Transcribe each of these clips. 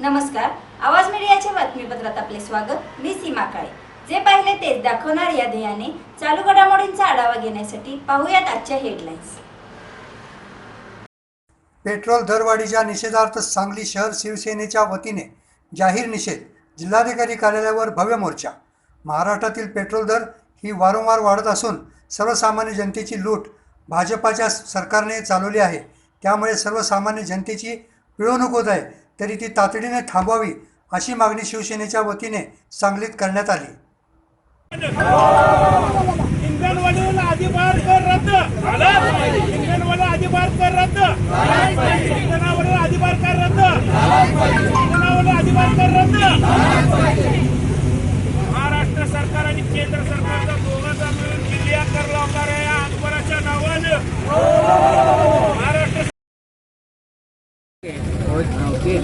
नमस्कार. आवाज मीडियाच्या बातमीपत्रात आपले स्वागत. मी सीमा काळे. जे पाहिले तेच दाखवणार या ध्येयाने चालू घडामोडींचा आढावा घेण्यासाठी पाहूयात आजच्या हेडलाईन्स पेट्रोल दरवाढीच्या निषेधार्थ सांगली शहर शिवसेनेच्या वतीने जाहीर निषेध जिल्हाधिकारी कार्यालयावर भव्य मोर्चा. महाराष्ट्रातील पेट्रोल दर ही वारंवार वाढत असून सर्वसामान्य जनतेची लूट भाजपाच्या सरकारने चालवली आहे. त्यामुळे सर्वसामान्य जनतेची पिळवणूक होत आहे. तरी ती तातडीने थांबवावी अशी मागणी शिवसेनेच्या वतीने सांगलीत करण्यात आली. महाराष्ट्र सरकार आणि केंद्र सरकारचा दोघांचा मिळून कर लावणार आहे या आंदोलनाच्या नावानं महाराष्ट्र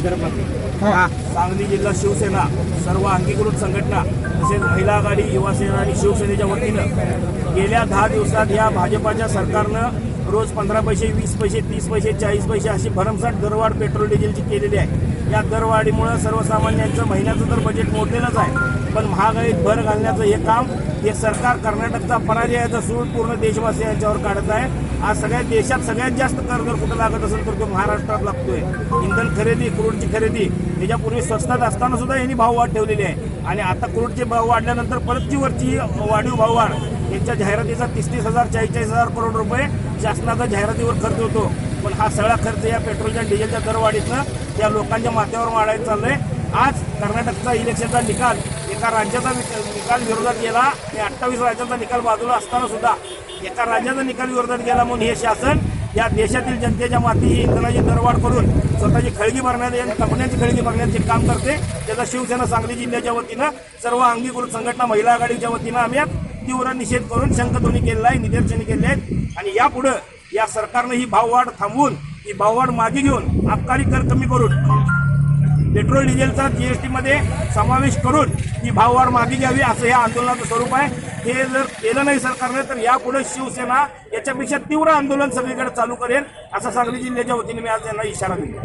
सांगली जिल्हा शिवसेना सर्व अंगीकृत संघटना तसेच महिला आघाडी युवा सेना आणि शिवसेनेच्या वतीनं गेल्या दहा दिवसात या भाजपाच्या सरकारनं रोज पंधरा पैसे वीस पैसे तीस पैसे चाळीस पैसे अशी भरमसाठ दरवाढ पेट्रोल डिझेलची केलेली आहे. या दरवाढीमुळं सर्वसामान्यांचं महिन्याचं तर बजेट मोडलेलंच आहे. पण महागाईत भर घालण्याचं हे काम हे सरकार कर्नाटकचा पराजयाचा सूळ पूर्ण देशवासियांच्यावर काढत आहे. आज सगळ्या देशात सगळ्यात जास्त कर जर कुठं लागत असेल तर तो महाराष्ट्रात लागतोय. इंधन खरेदी क्रूडची खरेदी त्याच्यापूर्वी स्वस्तात असताना सुद्धा यांनी भाववाढ ठेवलेली आहे. आणि आता क्रूडचे भाव वाढल्यानंतर परतची वरची वाढीव भाववाढ यांच्या जाहिरातीचा तीस तीस हजार चाळीस चाळीस हजार करोड रुपये शासनाचा जाहिरातीवर खर्च होतो. पण हा सगळा खर्च या पेट्रोलच्या डिझेलच्या दरवाढीतनं या लोकांच्या माथ्यावर मारायला चाललंय. आज कर्नाटकचा इलेक्शनचा निकाल एका राज्याचा विक- निकाल विरोधात गेला. आणि अठ्ठावीस राज्याचा निकाल बाजूला असताना सुद्धा एका राज्याचा निकाल विरोधात गेला म्हणून हे शासन या देशातील जनतेच्या माती ही इंधनाची दरवाढ करून स्वतःची खळगी भरण्याचे आणि कंपन्यांची खळगी भरण्याचे काम करते त्याचा शिवसेना सांगली जिल्ह्याच्या वतीनं सर्व अंगीकृत संघटना महिला आघाडीच्या वतीनं आम्ही तीव्र निषेध करून शंखध्वनी केलेला आहे निदर्शने केले आहेत. आणि यापुढे या सरकारनं ही भाववाढ थांबवून ही भाववाढ मागे घेऊन आबकारी कर कमी करून पेट्रोल डिझेलचा जी एसमध्ये समावेश करून ही भाववाढ मागे घ्यावी असं या आंदोलनाचं स्वरूप आहे. हे जर केलं नाही सरकारने तर यापुढे शिवसेना याच्यापेक्षा तीव्र आंदोलन सगळीकडे चालू करेल असं सांगली जिल्ह्याच्या वतीने मी आज यांना इशारा दिला